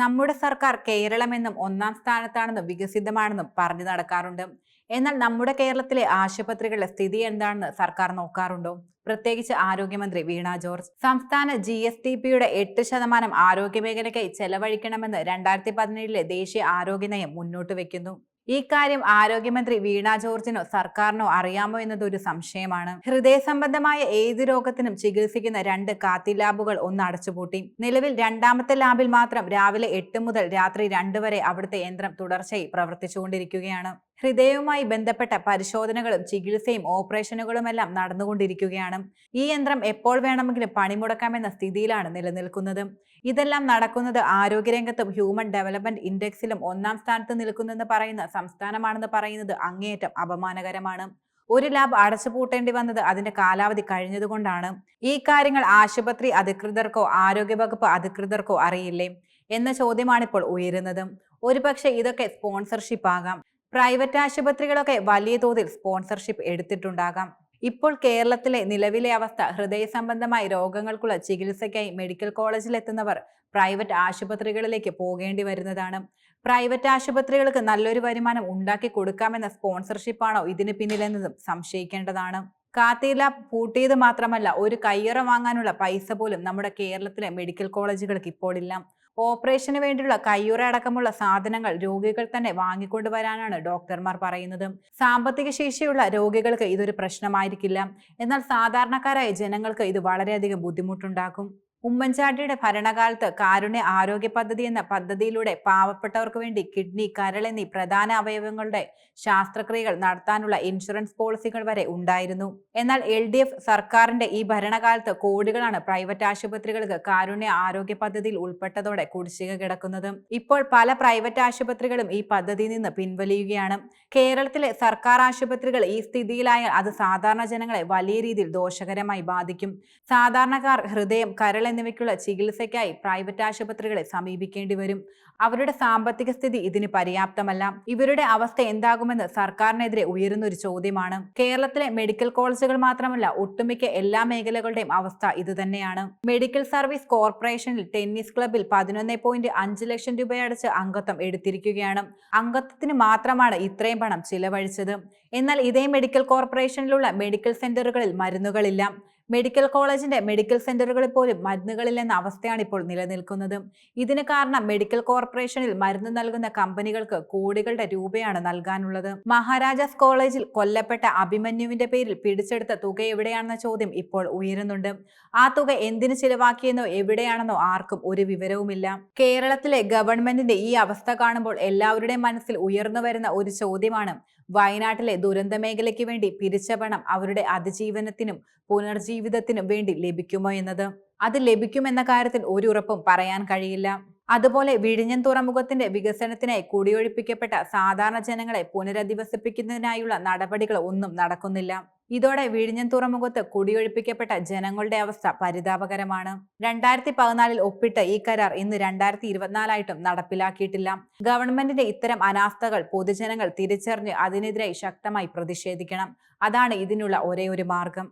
നമ്മുടെ സർക്കാർ കേരളമെന്നും ഒന്നാം സ്ഥാനത്താണെന്നും വികസിതമാണെന്നും പറഞ്ഞു നടക്കാറുണ്ട്. എന്നാൽ നമ്മുടെ കേരളത്തിലെ ആശുപത്രികളുടെ സ്ഥിതി എന്താണെന്ന് സർക്കാർ നോക്കാറുണ്ടോ? പ്രത്യേകിച്ച് ആരോഗ്യമന്ത്രി വീണ ജോർജ്. സംസ്ഥാന ജി എസ് ടി പിയുടെ എട്ട് ശതമാനം ആരോഗ്യമേഖലയ്ക്കായി ചെലവഴിക്കണമെന്ന് രണ്ടായിരത്തി പതിനേഴിലെ ദേശീയ ആരോഗ്യ നയം മുന്നോട്ട് വെക്കുന്നു. ഈ കാര്യം ആരോഗ്യമന്ത്രി വീണ ജോർജിനോ സർക്കാരിനോ അറിയാമോ എന്നത് ഒരു സംശയമാണ്. ഹൃദയ സംബന്ധമായ ഏത് രോഗത്തിനും ചികിത്സിക്കുന്ന രണ്ട് കാത്തി ലാബുകൾ ഒന്ന് അടച്ചുപൂട്ടി. നിലവിൽ രണ്ടാമത്തെ ലാബിൽ മാത്രം രാവിലെ എട്ട് മുതൽ രാത്രി രണ്ട് വരെ അവിടുത്തെ യന്ത്രം തുടർച്ചയായി പ്രവർത്തിച്ചുകൊണ്ടിരിക്കുകയാണ്. ഹൃദയവുമായി ബന്ധപ്പെട്ട പരിശോധനകളും ചികിത്സയും ഓപ്പറേഷനുകളുമെല്ലാം നടന്നുകൊണ്ടിരിക്കുകയാണ്. ഈ യന്ത്രം എപ്പോൾ വേണമെങ്കിലും പണിമുടക്കാമെന്ന സ്ഥിതിയിലാണ് നിലനിൽക്കുന്നത്. ഇതെല്ലാം നടക്കുന്നത് ആരോഗ്യരംഗത്തും ഹ്യൂമൻ ഡെവലപ്മെന്റ് ഇൻഡെക്സിലും ഒന്നാം സ്ഥാനത്ത് നിൽക്കുന്നെന്ന് പറയുന്ന സംസ്ഥാനമാണെന്ന് പറയുന്നത് അങ്ങേയറ്റം അപമാനകരമാണ്. ഒരു ലാബ് അടച്ചുപൂട്ടേണ്ടി വന്നത് അതിന്റെ കാലാവധി കഴിഞ്ഞതുകൊണ്ടാണ്. ഈ കാര്യങ്ങൾ ആശുപത്രി അധികൃതർക്കോ ആരോഗ്യവകുപ്പ് അധികൃതർക്കോ അറിയില്ലേ? എന്ന ചോദ്യമാണിപ്പോൾ ഉയരുന്നത്. ഒരുപക്ഷെ ഇതൊക്കെ സ്പോൺസർഷിപ്പ് ആകാം. പ്രൈവറ്റ് ആശുപത്രികളൊക്കെ വലിയ തോതിൽ സ്പോൺസർഷിപ്പ് എടുത്തിട്ടുണ്ടാകാം. ഇപ്പോൾ കേരളത്തിലെ നിലവിലെ അവസ്ഥ ഹൃദയ സംബന്ധമായ രോഗങ്ങൾക്കുള്ള ചികിത്സയ്ക്കായി മെഡിക്കൽ കോളേജിൽ എത്തുന്നവർ പ്രൈവറ്റ് ആശുപത്രികളിലേക്ക് പോകേണ്ടി വരുന്നതാണ്. പ്രൈവറ്റ് ആശുപത്രികൾക്ക് നല്ലൊരു വരുമാനം ഉണ്ടാക്കി കൊടുക്കാമെന്ന സ്പോൺസർഷിപ്പാണോ ഇതിന് പിന്നിലെന്നതും സംശയിക്കേണ്ടതാണ്. കാത്തീല പൂട്ടിയത് മാത്രമല്ല ഒരു കയ്യറ വാങ്ങാനുള്ള പൈസ പോലും നമ്മുടെ കേരളത്തിലെ മെഡിക്കൽ കോളേജുകൾക്ക് ഇപ്പോൾ ഇല്ല. ഓപ്പറേഷന് വേണ്ടിയുള്ള കയ്യുറ അടക്കമുള്ള സാധനങ്ങൾ രോഗികൾ തന്നെ വാങ്ങിക്കൊണ്ടുവരാനാണ് ഡോക്ടർമാർ പറയുന്നത്. സാമ്പത്തിക ശേഷിയുള്ള രോഗികൾക്ക് ഇതൊരു പ്രശ്നമായിരിക്കില്ല. എന്നാൽ സാധാരണക്കാരായ ജനങ്ങൾക്ക് ഇത് വളരെയധികം ബുദ്ധിമുട്ടുണ്ടാക്കും. ഉമ്മൻചാണ്ടിയുടെ ഭരണകാലത്ത് കാരുണ്യ ആരോഗ്യ പദ്ധതി എന്ന പദ്ധതിയിലൂടെ പാവപ്പെട്ടവർക്ക് വേണ്ടി കിഡ്നി കരൾ എന്നീ പ്രധാന അവയവങ്ങളുടെ ശാസ്ത്രക്രിയകൾ നടത്താനുള്ള ഇൻഷുറൻസ് പോളിസികൾ വരെ ഉണ്ടായിരുന്നു. എന്നാൽ എൽ ഡി എഫ് സർക്കാരിന്റെ ഈ ഭരണകാലത്ത് കോടികളാണ് പ്രൈവറ്റ് ആശുപത്രികൾക്ക് കാരുണ്യ ആരോഗ്യ പദ്ധതിയിൽ ഉൾപ്പെട്ടതോടെ കുടിശ്ശിക കിടക്കുന്നത്. ഇപ്പോൾ പല പ്രൈവറ്റ് ആശുപത്രികളും ഈ പദ്ധതിയിൽ നിന്ന് പിൻവലിയുകയാണ്. കേരളത്തിലെ സർക്കാർ ആശുപത്രികൾ ഈ സ്ഥിതിയിലായാൽ അത് സാധാരണ ജനങ്ങളെ വലിയ രീതിയിൽ ദോഷകരമായി ബാധിക്കും. സാധാരണക്കാർ ഹൃദയം കരൾ എന്നിവയ്ക്കുള്ള ചികിത്സയ്ക്കായി പ്രൈവറ്റ് ആശുപത്രികളെ സമീപിക്കേണ്ടി വരും. അവരുടെ സാമ്പത്തിക സ്ഥിതി ഇതിന് പര്യാപ്തമല്ല. ഇവരുടെ അവസ്ഥ എന്താകുമെന്ന് സർക്കാരിനെതിരെ ഉയരുന്ന ഒരു ചോദ്യമാണ്. കേരളത്തിലെ മെഡിക്കൽ കോളേജുകൾ മാത്രമല്ല ഒട്ടുമിക്ക എല്ലാ മേഖലകളുടെയും അവസ്ഥ ഇതുതന്നെയാണ്. മെഡിക്കൽ സർവീസ് കോർപ്പറേഷനിൽ ടെന്നീസ് ക്ലബിൽ പതിനൊന്ന് പോയിന്റ് അഞ്ച് ലക്ഷം രൂപയടച്ച് അംഗത്വം എടുത്തിരിക്കുകയാണ്. അംഗത്വത്തിന് മാത്രമാണ് ഇത്രയും പണം ചിലവഴിച്ചത്. എന്നാൽ ഇതേ മെഡിക്കൽ കോർപ്പറേഷനിലുള്ള മെഡിക്കൽ സെന്ററുകളിൽ മരുന്നുകളില്ല. മെഡിക്കൽ കോളേജിന്റെ മെഡിക്കൽ സെന്ററുകളിൽ പോലും മരുന്നുകളില്ലെന്ന അവസ്ഥയാണ് ഇപ്പോൾ നിലനിൽക്കുന്നത്. ഇതിന് കാരണം മെഡിക്കൽ കോർപ്പറേഷനിൽ മരുന്ന് നൽകുന്ന കമ്പനികൾക്ക് കോടികളുടെ രൂപയാണ് നൽകാനുള്ളത്. മഹാരാജാസ് കോളേജിൽ കൊല്ലപ്പെട്ട അഭിമന്യുവിന്റെ പേരിൽ പിടിച്ചെടുത്ത തുക എവിടെയാണെന്ന ചോദ്യം ഇപ്പോൾ ഉയരുന്നുണ്ട്. ആ തുക എന്തിനു ചിലവാക്കിയെന്നോ എവിടെയാണെന്നോ ആർക്കും ഒരു വിവരവുമില്ല. കേരളത്തിലെ ഗവൺമെന്റിന്റെ ഈ അവസ്ഥ കാണുമ്പോൾ എല്ലാവരുടെയും മനസ്സിൽ ഉയർന്നു വരുന്ന ഒരു ചോദ്യമാണ് വയനാട്ടിലെ ദുരന്ത മേഖലയ്ക്ക് വേണ്ടി പിരിച്ച പണം അവരുടെ അതിജീവനത്തിനും പുനർജീവിതത്തിനും വേണ്ടി ലഭിക്കുമോ എന്നത്? അത് ലഭിക്കുമെന്ന കാര്യത്തിൽ ഒരു ഉറപ്പും പറയാൻ കഴിയില്ല. അതുപോലെ വിഴിഞ്ഞൻ തുറമുഖത്തിന്റെ വികസനത്തിനായി കൂടിയൊഴിപ്പിക്കപ്പെട്ട സാധാരണ ജനങ്ങളെ പുനരധിവസിപ്പിക്കുന്നതിനായുള്ള നടപടികൾ ഒന്നും നടക്കുന്നില്ല. ഇതോടെ വിഴിഞ്ഞൻ തുറമുഖത്ത് കുടിയൊഴിപ്പിക്കപ്പെട്ട ജനങ്ങളുടെ അവസ്ഥ പരിതാപകരമാണ്. രണ്ടായിരത്തി പതിനാലിൽ ഒപ്പിട്ട ഈ കരാർ ഇന്ന് രണ്ടായിരത്തി ഇരുപത്തിനാലായിട്ടും നടപ്പിലാക്കിയിട്ടില്ല. ഗവൺമെന്റിന്റെ ഇത്തരം അനാസ്ഥകൾ പൊതുജനങ്ങൾ തിരിച്ചറിഞ്ഞ് അതിനെതിരായി ശക്തമായി പ്രതിഷേധിക്കണം. അതാണ് ഇതിനുള്ള ഒരേ ഒരു മാർഗം.